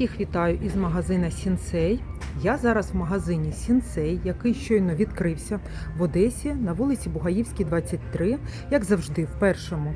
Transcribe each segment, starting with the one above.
Всіх вітаю із магазина Сінсей. Я зараз в магазині Сінсей, який щойно відкрився в Одесі на вулиці Бугаївській, 23. Як завжди, в першому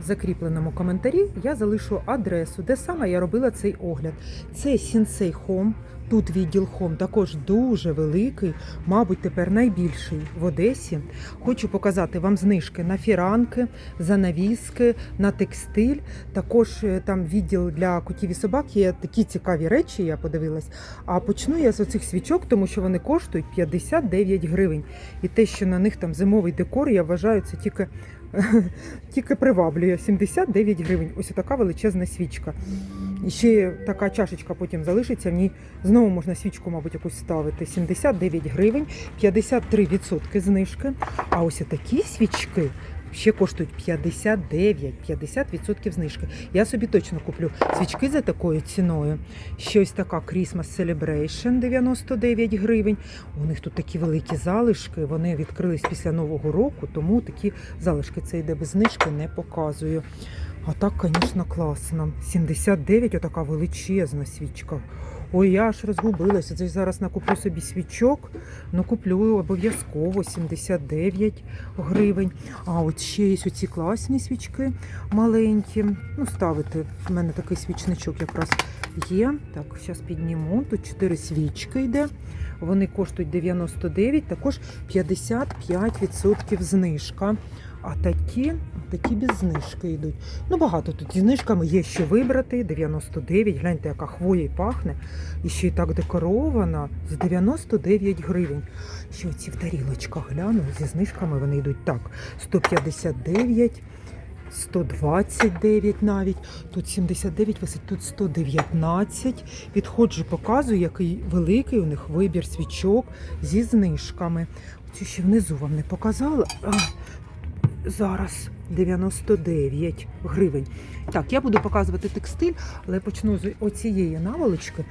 закріпленому коментарі я залишу адресу, де саме я робила цей огляд. Це Сінсей Хом. Тут відділ Хом також дуже великий, мабуть, тепер найбільший в Одесі. Хочу показати вам знижки на фіранки, занавіски, на текстиль. Також е, там відділ для котів і собак є такі цікаві речі, я подивилась. А почну я з оцих свічок, тому що вони коштують 59 гривень. І те, що на них там зимовий декор, я вважаю, це тільки, тільки приваблює. 79 гривень. Ось така величезна свічка. І ще така чашечка потім залишиться. В ній знову можна свічку, мабуть, якусь ставити. 79 гривень, 53% знижки. А ось такі свічки ще коштують 59, 50% знижки. Я собі точно куплю свічки за такою ціною. Ще ось така Christmas Celebration 99 гривень. У них тут такі великі залишки. Вони відкрились після Нового року, тому такі залишки це йде без знижки, не показую. А так, звісно, класно. 79, отака величезна свічка. Ой, я аж розгубилася. Це зараз накуплю собі свічок. Ну, куплю обов'язково 79 гривень. А от ще є оці класні свічки маленькі. Ну, ставити. У мене такий свічничок якраз є. Так, зараз підніму. Тут 4 свічки йде. Вони коштують 99, також 55% знижка. А такі, такі без знижки йдуть. Ну, багато тут зі знижками є що вибрати. 99. Гляньте, яка хвоя й пахне. І ще й так декорована з 99 гривень. Ще оці в тарілочках гляну, зі знижками вони йдуть так. 159. 129 навіть, тут 79 висить, тут 119. Підходжу, показую, який великий у них вибір свічок зі знижками. Цю ще внизу вам не показала. Зараз 99 гривень. Так, я буду показувати текстиль, але почну з оцієї наволочки.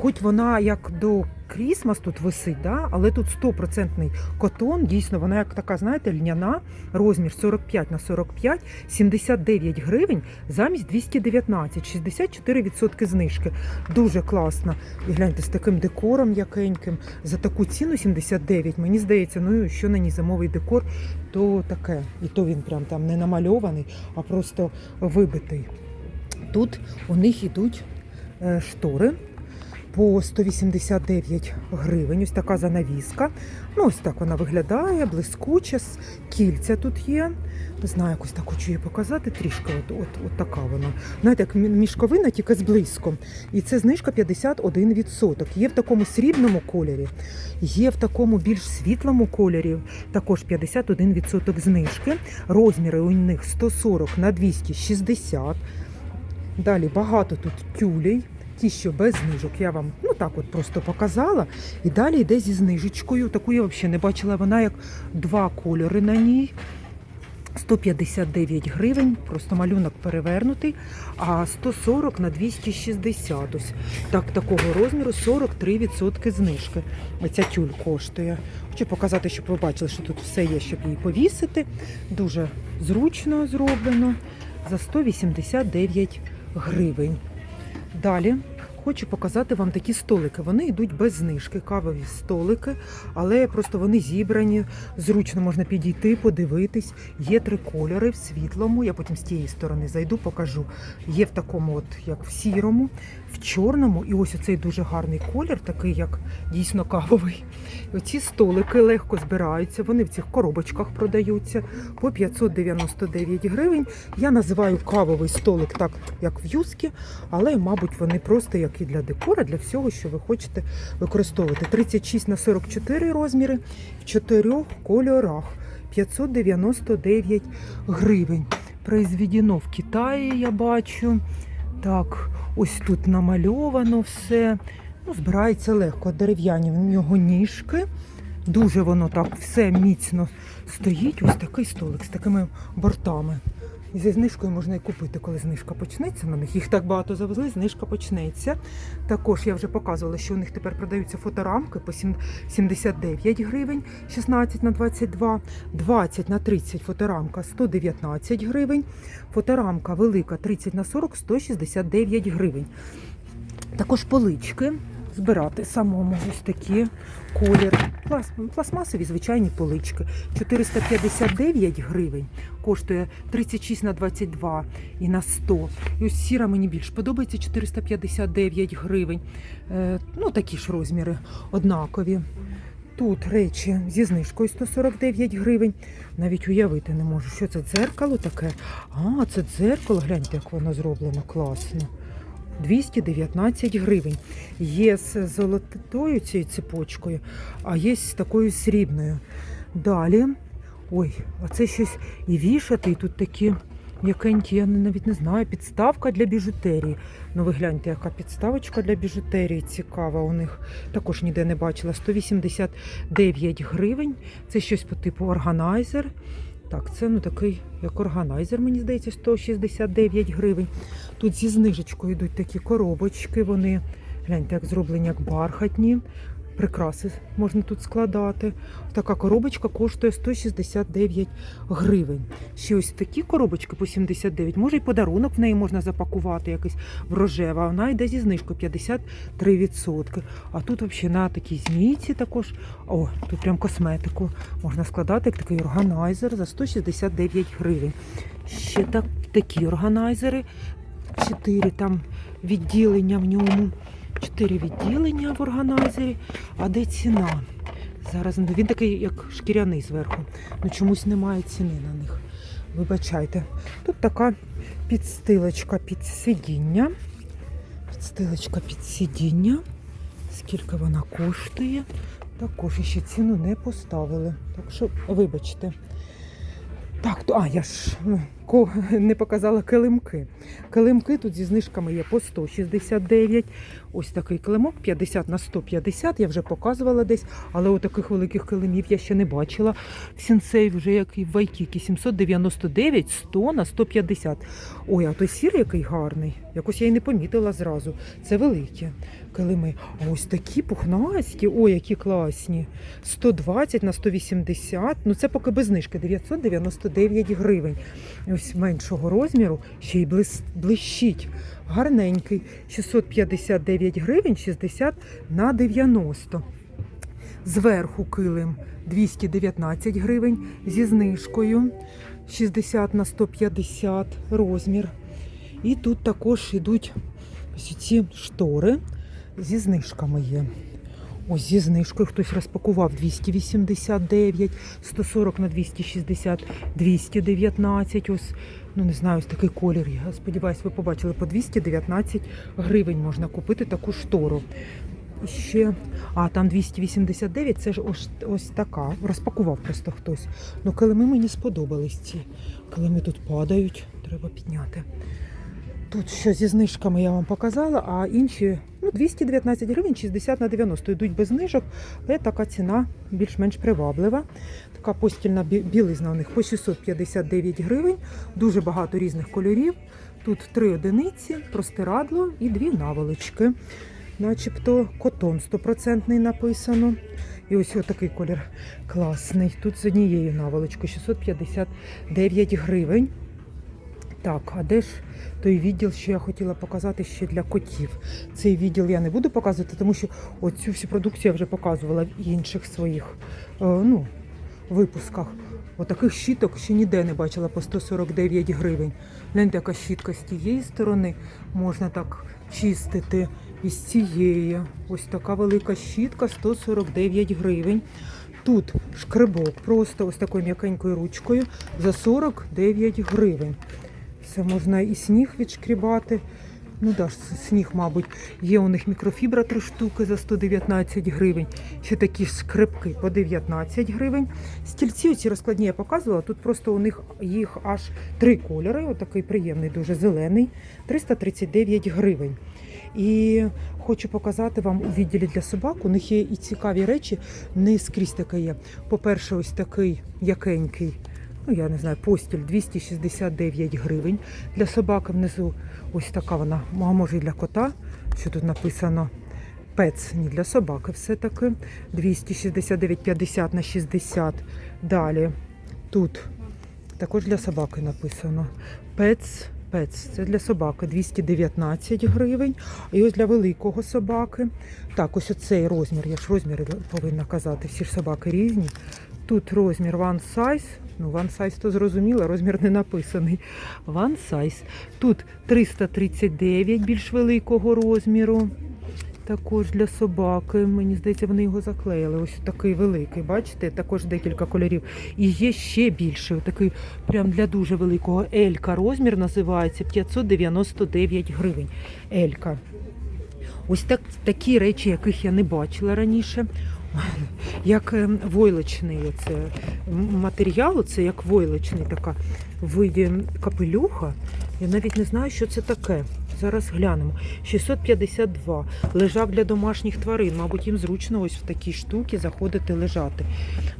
Хоч вона як до Крісмас тут висить, да? але тут 100% котон. Дійсно, вона як така, знаєте, льняна, розмір 45 на 45, 79 гривень замість 219, 64% знижки. Дуже класно. І гляньте, з таким декором якеньким. За таку ціну 79. Мені здається, ну що на ній зимовий декор, то таке. І то він прям там не намальований, а просто вибитий. Тут у них йдуть е, штори по 189 гривень. Ось така занавіска. Ну, ось так вона виглядає, блискуча, кільця тут є. Не знаю, якось так хочу її показати трішки. От, от, от така вона. Знаєте, як мішковина, тільки з блиском. І це знижка 51%. Є в такому срібному кольорі, є в такому більш світлому кольорі, також 51% знижки. Розміри у них 140 на 260. Далі багато тут тюлей. Ті, що без знижок, я вам ну так от просто показала. І далі йде зі знижечкою. Таку я взагалі не бачила. Вона як два кольори на ній. 159 гривень, просто малюнок перевернутий, а 140 на 260. Ось так, такого розміру 43% знижки. Оця тюль коштує. Хочу показати, щоб ви бачили, що тут все є, щоб її повісити. Дуже зручно зроблено за 189 гривень. Далі хочу показати вам такі столики. Вони йдуть без знижки, кавові столики, але просто вони зібрані. Зручно можна підійти, подивитись. Є три кольори в світлому. Я потім з тієї сторони зайду, покажу. Є в такому, от як в сірому, в чорному, і ось оцей дуже гарний колір, такий як дійсно кавовий. Оці столики легко збираються. Вони в цих коробочках продаються по 599 гривень. Я називаю кавовий столик так, як в юскі, але, мабуть, вони просто як і для декора, для всього, що ви хочете використовувати. 36 на 44 розміри в чотирьох кольорах. 599 гривень. Произведено в Китаї, я бачу. Так, ось тут намальовано все. Ну, збирається легко. Дерев'яні в нього ніжки. Дуже воно так все міцно стоїть. Ось такий столик з такими бортами. І зі знижкою можна і купити, коли знижка почнеться на них. Їх так багато завезли, знижка почнеться. Також я вже показувала, що у них тепер продаються фоторамки по 79 гривень, 16 на 22, 20 на 30 фоторамка 119 гривень. Фоторамка велика 30 на 40 169 гривень. Також полички збирати самому ось такі колір. Пластмасові звичайні полички. 459 гривень коштує 36 на 22 і на 100. І ось сіра мені більш подобається 459 гривень. Е, ну такі ж розміри однакові. Тут речі зі знижкою 149 гривень. Навіть уявити не можу, що це дзеркало таке. А, це дзеркало, гляньте, як воно зроблено класно. 219 гривень. Є з золотою цією цепочкою, а є з такою срібною. Далі, ой, а це щось і вішати, і тут такі м'якенькі, я навіть не знаю, підставка для біжутерії. Ну ви гляньте, яка підставочка для біжутерії цікава у них. Також ніде не бачила. 189 гривень. Це щось по типу органайзер. Так, це ну такий, як органайзер, мені здається, 169 гривень. Тут зі знижечкою йдуть такі коробочки, вони гляньте, як зроблені, як бархатні. Прикраси можна тут складати. Така коробочка коштує 169 гривень. Ще ось такі коробочки по 79. Може, і подарунок в неї можна запакувати якийсь в рожева. Вона йде зі знижкою 53%. А тут взагалі на такій змійці також. О, тут прям косметику можна складати, як такий органайзер за 169 гривень. Ще так, такі органайзери. Чотири там відділення в ньому. Чотири відділення в органайзері. А де ціна? Зараз він такий, як шкіряний зверху. Ну чомусь немає ціни на них. Вибачайте. Тут така підстилочка під сидіння. Підстилочка під сидіння. Скільки вона коштує? Також ще ціну не поставили. Так що, вибачте. Так, то, а я ж ну, не показала килимки. Килимки тут зі знижками є по 169. Ось такий килимок 50 на 150. Я вже показувала десь, але отаких великих килимів я ще не бачила. В сінсей вже як і в Вайкікі 799, 100 на 150. Ой, а той сірий який гарний. Якось я й не помітила зразу. Це великі килими. А ось такі пухнасті, ой, які класні. 120 на 180. Ну це поки без знижки 999 гривень. Ось меншого розміру ще й блищить. Гарненький. 659 гривень, 60 на 90. Зверху килим 219 гривень зі знижкою 60 на 150 розмір. І тут також йдуть ці штори зі знижками є. Ось зі знижкою хтось розпакував 289, 140 на 260, 219. Ось, ну не знаю, ось такий колір. Я сподіваюся, ви побачили по 219 гривень можна купити таку штору. І Ще, а там 289, це ж ось, ось така. Розпакував просто хтось. Ну, килими мені сподобались ці. Килими тут падають, треба підняти. Тут що зі знижками я вам показала, а інші ну, 219 гривень, 60 на 90 йдуть без знижок, але така ціна більш-менш приваблива. Така постільна бі- білизна у них по 659 гривень, дуже багато різних кольорів. Тут три одиниці, простирадло і дві наволочки. Начебто котон 100% написано. І ось такий колір класний. Тут з однією наволочкою 659 гривень. Так, а де ж той відділ, що я хотіла показати ще для котів? Цей відділ я не буду показувати, тому що оцю всю продукцію я вже показувала в інших своїх е, ну, випусках. Отаких щіток ще ніде не бачила по 149 гривень. Гляньте, яка щітка з тієї сторони можна так чистити. І з цієї. Ось така велика щітка 149 гривень. Тут шкребок просто ось такою м'якенькою ручкою за 49 гривень. Це можна і сніг відшкрібати. Ну да, сніг, мабуть, є у них мікрофібра 3 штуки за 119 гривень. Ще такі ж скрипки по 19 гривень. Стільці оці розкладні я показувала. Тут просто у них їх аж три кольори. Отакий приємний, дуже зелений. 339 гривень. І хочу показати вам у відділі для собак. У них є і цікаві речі, не скрізь таке є. По-перше, ось такий якенький. Ну, я не знаю, постіль 269 гривень. Для собаки внизу ось така вона, а може і для кота, що тут написано. Пец, не для собаки все-таки. 269,50 на 60. Далі. Тут також для собаки написано. Пец, Пец це для собаки 219 гривень. І ось для великого собаки. Так, ось оцей розмір, я ж розміри повинна казати, всі ж собаки різні. Тут розмір one size. Ну, one size то зрозуміло, розмір не написаний. One size. Тут 339 більш великого розміру. Також для собаки. Мені здається, вони його заклеїли. Ось такий великий, бачите? Також декілька кольорів. І є ще більший, такий прям для дуже великого. Елька розмір називається 599 гривень. Елька. Ось так, такі речі, яких я не бачила раніше. Як е, войлочний оце матеріал, це як войлочний така виді капелюха. Я навіть не знаю, що це таке. Зараз глянемо. 652. Лежав для домашніх тварин. Мабуть, їм зручно ось в такій штуці заходити лежати.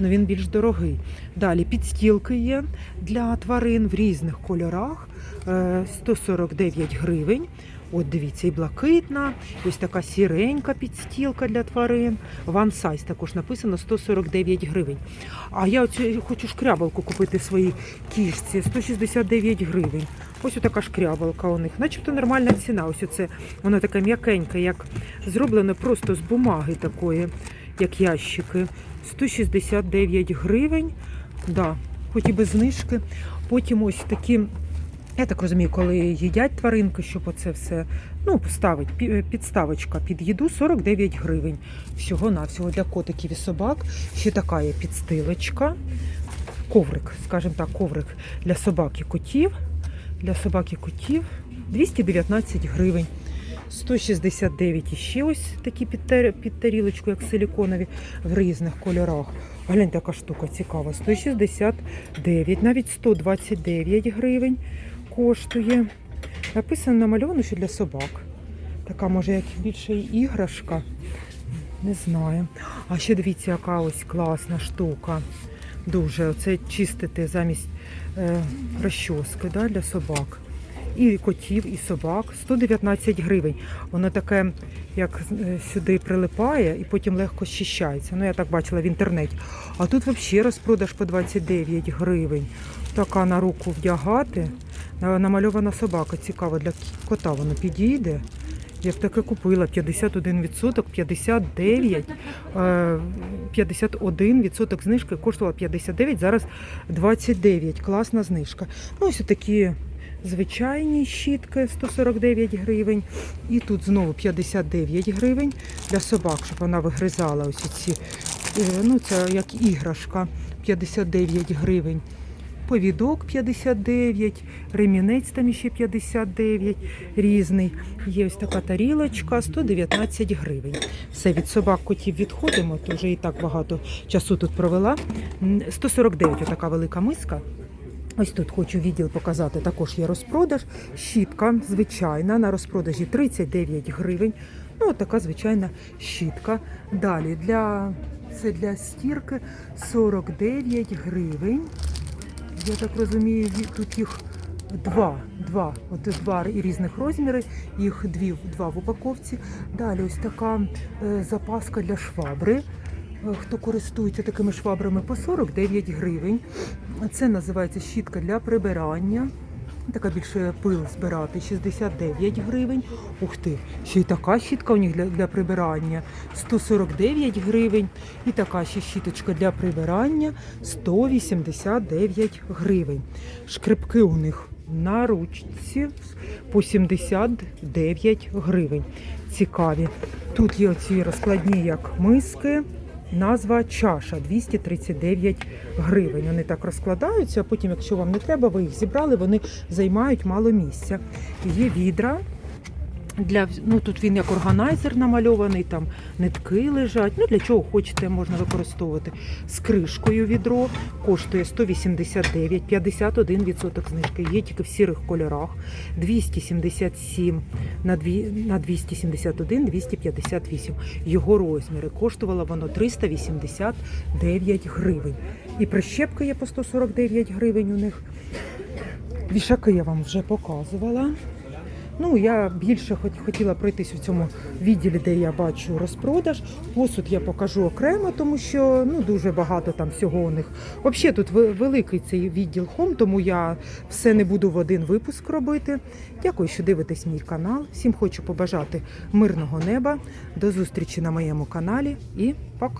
Ну він більш дорогий. Далі підстілки є для тварин в різних кольорах. Е, 149 гривень. От дивіться, і блакитна, ось така сіренька підстілка для тварин. One size також написано 149 гривень. А я оцю хочу шкрябалку купити своїй кішці 169 гривень. Ось така шкрябалка у них. Начебто нормальна ціна. Ось оце вона така м'якенька, як зроблено просто з бумаги такої, як ящики. 169 гривень. Да, хоч і без знижки. Потім ось такі. Я так розумію, коли їдять тваринки, щоб оце все ну, ставить підставочка під їду 49 гривень. Всього навсього для котиків і собак. Ще така є підстилочка. Коврик, скажімо так, коврик для собак і котів. Для собак і котів 219 гривень. 169 і ще ось такі під тарілочку, як силіконові, в різних кольорах. Глянь, така штука цікава. 169, навіть 129 гривень коштує. Написано намальовано, що для собак. Така, може, як більше іграшка. Не знаю. А ще дивіться, яка ось класна штука. Дуже. Оце чистити замість е, розчоски да, для собак. І котів, і собак. 119 гривень. Воно таке, як е, сюди прилипає і потім легко щищається. Ну, я так бачила в інтернеті. А тут взагалі розпродаж по 29 гривень. Така на руку вдягати. Намальована собака. Цікаво, для кота воно підійде. Я б таке купила 51%, 59, е, 51% знижки коштувала 59, зараз 29. Класна знижка. Ну, ось такі звичайні щітки 149 гривень. І тут знову 59 гривень для собак, щоб вона вигризала ось ці. е, Ну, це як іграшка 59 гривень. Повідок 59, ремінець там ще 59 різний. Є ось така тарілочка 119 гривень. Все, від собак котів відходимо, то вже і так багато часу тут провела. М, 149 така велика миска. Ось тут хочу відділ показати. Також є розпродаж. Щітка звичайна на розпродажі 39 гривень. Ну, от така звичайна щітка. Далі для це для стірки 49 гривень. Я так розумію, тут їх два, два, от два різних розміри, їх дві, два в упаковці. Далі ось така е, запаска для швабри. Е, Хто користується такими швабрами по 49 гривень. Це називається щітка для прибирання. Така більше пил збирати 69 гривень. Ух ти, ще й така щітка у них для, для прибирання 149 гривень. І така ще щіточка для прибирання 189 гривень. Шкребки у них на ручці по 79 гривень. Цікаві. Тут є оці розкладні як миски. Назва чаша 239 гривень. Вони так розкладаються, а потім, якщо вам не треба, ви їх зібрали, вони займають мало місця. Є відра. Для, ну, тут він як органайзер намальований, там нитки лежать. Ну, для чого хочете, можна використовувати. З кришкою відро коштує 189, 51% знижки. Є тільки в сірих кольорах. 277 на, дві, на 271, 258. Його розміри. Коштувало воно 389 гривень. І прищепки є по 149 гривень у них. Вішаки я вам вже показувала. Ну, я більше хотіла пройтись у цьому відділі, де я бачу розпродаж. Посуд я покажу окремо, тому що ну, дуже багато там всього у них. Взагалі тут великий цей відділ хом, тому я все не буду в один випуск робити. Дякую, що дивитесь мій канал. Всім хочу побажати мирного неба. До зустрічі на моєму каналі і пока.